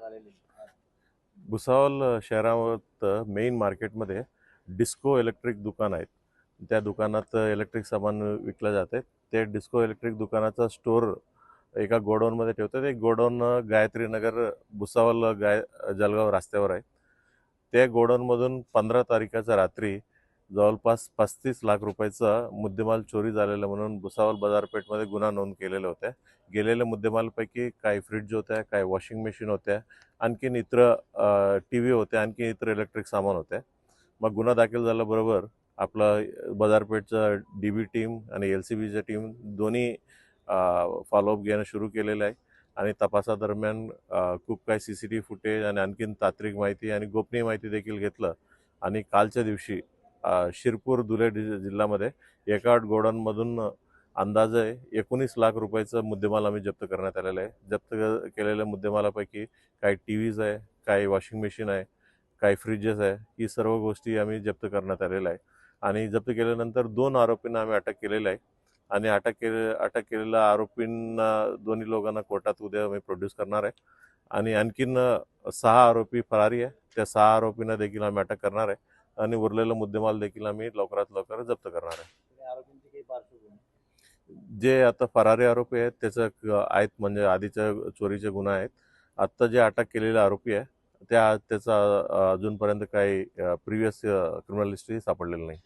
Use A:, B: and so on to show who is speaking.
A: करण्यात
B: भुसावळ शहरात मेन मार्केटमध्ये डिस्को इलेक्ट्रिक दुकान आहेत. त्या दुकानात इलेक्ट्रिक सामान विकलं जाते ते डिस्को इलेक्ट्रिक दुकानाचा स्टोअर एका गोडाऊनमध्ये ठेवतात. एक गोडाऊन गायत्री नगर गाय जलगाव रस्त्यावर आहे. त्या गोडाऊनमधून पंधरा तारखेच्या रात्री जवळपास पस्तीस लाख रुपयाचा मुद्देमाल चोरी झालेला म्हणून भुसावळ बाजारपेठमध्ये गुन्हा नोंद केलेला होत्या गेलेल्या मुद्देमालपैकी काही फ्रीज होत्या काही वॉशिंग मशीन होत्या आणखीन इतर टी व्ही होत्या आणखी इतर इलेक्ट्रिक सामान होत्या मग गुन्हा दाखल झाल्याबरोबर आपलं बाजारपेठचं डी बी टीम आणि एल सी बीच्या टीम दोन्ही फॉलोअप घेणं सुरू केलेलं आहे. आणि तपासादरम्यान खूप काही सी सी टी फुटेज आणि आणखीन तांत्रिक माहिती आणि गोपनीय माहिती देखील घेतलं. आणि कालच्या दिवशी शिरपूर धुळे जिल्ह्यामध्ये एका आठ गोडाऊनमधून अंदाजे एकोणीस लाख रुपयाचं मुद्देमाल आम्ही जप्त करण्यात आलेला आहे. जप्त केलेल्या मुद्देमालापैकी काही टी व्हीज आहे काही वॉशिंग मशीन आहे काही फ्रीजेस आहे ही सर्व गोष्टी आम्ही जप्त करण्यात आलेल्या आहे. आणि जप्त केल्यानंतर दोन आरोपींना आम्ही अटक केलेलं आहे. आणि अटक केले अटक केलेल्या आरोपींना दोन्ही लोकांना कोर्टात उद्या आम्ही प्रोड्यूस करणार आहे. आणि आणखीन सहा आरोपी फरारी आहे. त्या सहा आरोपींना देखील आम्ही अटक करणार आहे. आणि उरलेला मुद्देमाल देखील आम्ही लवकरात लवकर जप्त करणार आहे. जे आता फरारी आरोपी आहेत त्याचं आहेत म्हणजे आधीच्या चोरीचे गुन्हा आहेत. आत्ता जे अटक केलेले आरोपी आहे त्या त्याचा अजूनपर्यंत काही प्रिव्हियस क्रिमिनल हिस्ट्री सापडलेलं नाही.